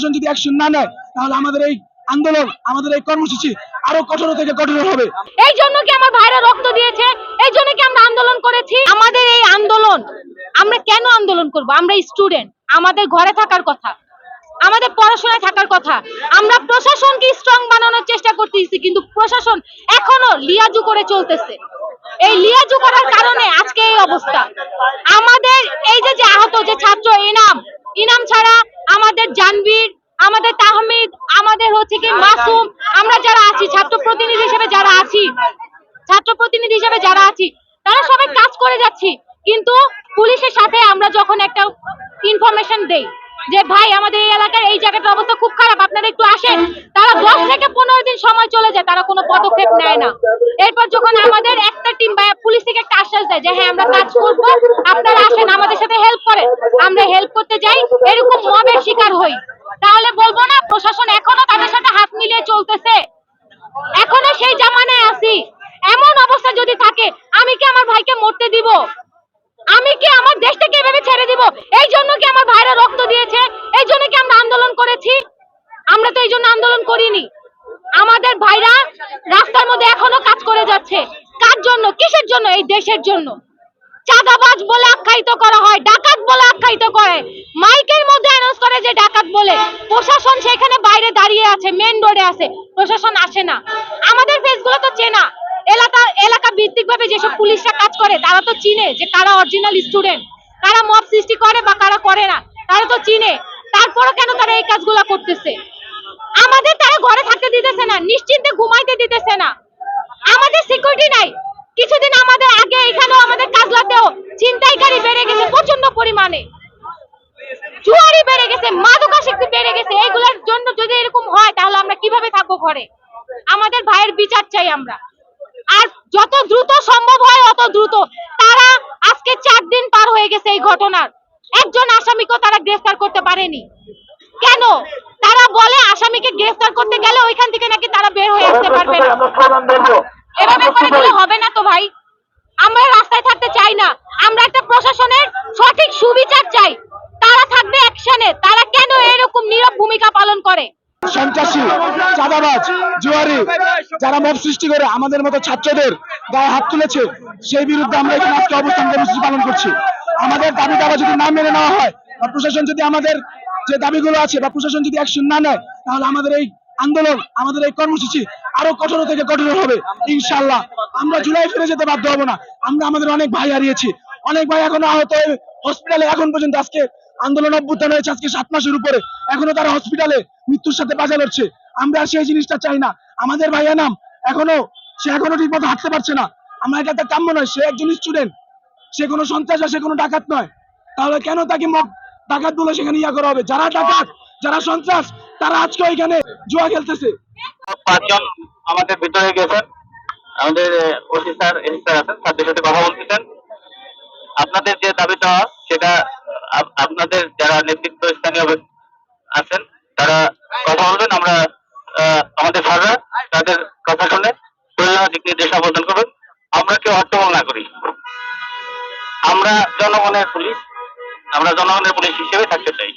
প্রশাসন যদি অ্যাকশন না নেয়, তাহলে আমাদের এই আন্দোলন, আমাদের এই কর্মসূচি আরও কঠোর থেকে কঠোর হবে। এই জন্য কি আমার ভাইরা রক্ত দিয়েছে? এই জন্য কি আমরা আন্দোলন করেছি? আমাদের এই আন্দোলন, আমরা কেন আন্দোলন করব? আমরা স্টুডেন্ট আমাদের ঘরে থাকার কথা, আমাদের পড়াশোনায় থাকার কথা। আমরা প্রশাসনকে স্ট্রং বানানোর চেষ্টা করতেছি, কিন্তু প্রশাসন এখনও লিয়াজু করে চলতেছে। এই লিয়াজু করার কারণে আজকে এই অবস্থা। আমাদের এই যে যে আহত যে ছাত্র ইনাম ইনাম ছাড়া আমাদের জানবীর আমাদের তাহমিদ আমাদের হচ্ছে কি মাসুম আমরা যারা আছি, ছাত্র প্রতিনিধি হিসেবে যারা আছি, ছাত্র প্রতিনিধি হিসেবে যারা আছি, তারা সবাই কাজ করে যাচ্ছি। কিন্তু পুলিশের সাথে আমরা যখন একটা ইনফরমেশন দেই যে, ভাই, আমাদের এই এলাকার এই জায়গাটার অবস্থা খুব খারাপ, আপনারা একটু আসেন। তারা দশ থেকে পনেরো দিন সময় চলে যায়, তারা কোনো পদক্ষেপ নেয় না। এরপর যখন আমাদের একটা টিম বা পুলিশ থেকে একটা আশ্বাস দেয় যে হ্যাঁ আমরা কাজ করব, আপনারা আসেন, আমাদের সাথে হেল্প করেন। আমরা হেল্প করতে যাই, এরকম মবের শিকার হই। তাহলে বলব না, প্রশাসন এখনও তাদের সাথে হাত মিলিয়ে চলতেছে এখনও সেই জামানায় আছি এমন অবস্থা যদি থাকে আমি কি আমার ভাইকে মরতে দিব? আমি কি আমার দেশটাকে এভাবে ছেড়ে দিব? এই জন্য কি আমার ভাইরা রক্ত দিয়েছে? এই জন্য কি আমরা আন্দোলন করেছি? আমরা তো এই জন্য আন্দোলন করিনি। আমাদের ভাইরা রাস্তার মধ্যে এখনও কাজ করে যাচ্ছে। কার জন্য? কিসের জন্য? এই দেশের জন্য। চাঁদাবাজ বলে আখ্যায়িত করা হয়, ডাকাত বলে আখ্যায়িত করে। মাইকের মধ্যে অ্যানাউন্স করে যে ডাকাত বলে। প্রশাসন সেখানে বাইরে দাঁড়িয়ে আছে মেন রোডে আছে। প্রশাসন আসে না। আমাদের ফেসগুলো তো চেনা। এলাকা এলাকা যেসব পুলিশরা কাজ করে, তারা তো চিনে যে কারা অরিজিনাল স্টুডেন্ট কারা মব সৃষ্টি করে বা কারা করে না, তারা তো চিনে। তারপরও কেন তারা এই করতেছে? আমাদের তারা ঘরে থাকতে দিতেছে না, নিশ্চিন্তে ঘুমাইতে দিতেছে না। আমাদের সিকিউরিটি নাই। কিছুদিন আমাদের আগে এখানেও আমাদের কাজলাতেও ছিনতাইকারী বেড়ে গেছে প্রচণ্ড পরিমাণে। জুয়ারি বেড়ে গেছে, মাদকাসক্তি বেড়ে গেছে, এইগুলোর জন্য যদি এরকম হয়, তাহলে আমরা কীভাবে থাকব ঘরে? আমাদের ভাইয়ের বিচার চাই আমরা। যত দ্রুত সম্ভব হয় অত দ্রুত। তারা আজকে চার দিন পার হয়ে গেছে এই ঘটনার। একজন আসামিকেও তারা গ্রেফতার করতে পারেনি। কেন? তারা বলে আসামিকে গ্রেফতার করতে গেলে ওইখান থেকে নাকি তারা বের হয়ে আসতে পারবে না। এভাবে করে দিলে হবে না তো ভাই। আমরা রাস্তায় থাকতে চাই না। আমরা একটা প্রশাসনের সঠিক সুবিচার চাই তারা থাকবে অ্যাকশনে তারা কেন এরকম নীরব ভূমিকা পালন করে সন্ত্রাসী চাঁদাবাজ জুয়ারি যারা মব সৃষ্টি করে আমাদের মতো ছাত্রদের গায়ে হাত তুলেছে, সেই বিরুদ্ধে আমরা এখানে আজকে অবস্থান কর্মসূচি পালন করছি। আমাদের দাবি দাবা যদি না মেনে নেওয়া হয় বা প্রশাসন যদি আমাদের যে দাবিগুলো আছে বা প্রশাসন যদি অ্যাকশন না নেয়, তাহলে আমাদের এই আন্দোলন, আমাদের এই কর্মসূচি আরও কঠোর থেকে কঠোর হবে ইনশাল্লাহ আমরা জুলাই ফিরে যেতে বাধ্য হব না। আমরা আমাদের অনেক ভাই হারিয়েছি। অনেক ভাই এখনও আহত হসপিটালে এখন পর্যন্ত আজকে আন্দোলন অভ্যুত্থান হয়েছে, আজকে সাত মাসের উপরে। এখনও তারা হসপিটালে মৃত্যুর সাথে বাজা লড়ছে আমরা সেই জিনিসটা চাই না। আমাদের ভাইয়া নাম এখনও, সে এখনও ঠিক মতো হাঁটতে পারছে না। আমরা এটা তার কাম্য নয়, সে একজন স্টুডেন্ট সে কোনো সন্ত্রাস সে কোনো ডাকাত নয়। তাহলে কেন তাকে মক ডাকাত বলে সেখানে ইয়া করা হবে? যারা ডাকাত, যারা সন্ত্রাস, তারা আজকে ওইখানে জুয়া খেলতেছে। পাঁচজন আমাদের ভিতরে গেছেন। আমাদের ওসি স্যার, এসি স্যার আছেন তাদের সাথে কথা বলতেছেন। আপনাদের যে দাবিটা, সেটা আপনাদের যারা নেতৃত্ব স্থানীয় আছেন, তারা কথা বলবেন। আমরা আমাদের স্যাররা তাদের কথা শুনে দিক নির্দেশ অবদান করবেন আমরা কেউ হট্টগোল না করি। আমরা জনগণের পুলিশ, আমরা জনগণের পুলিশ হিসেবে থাকতে চাই।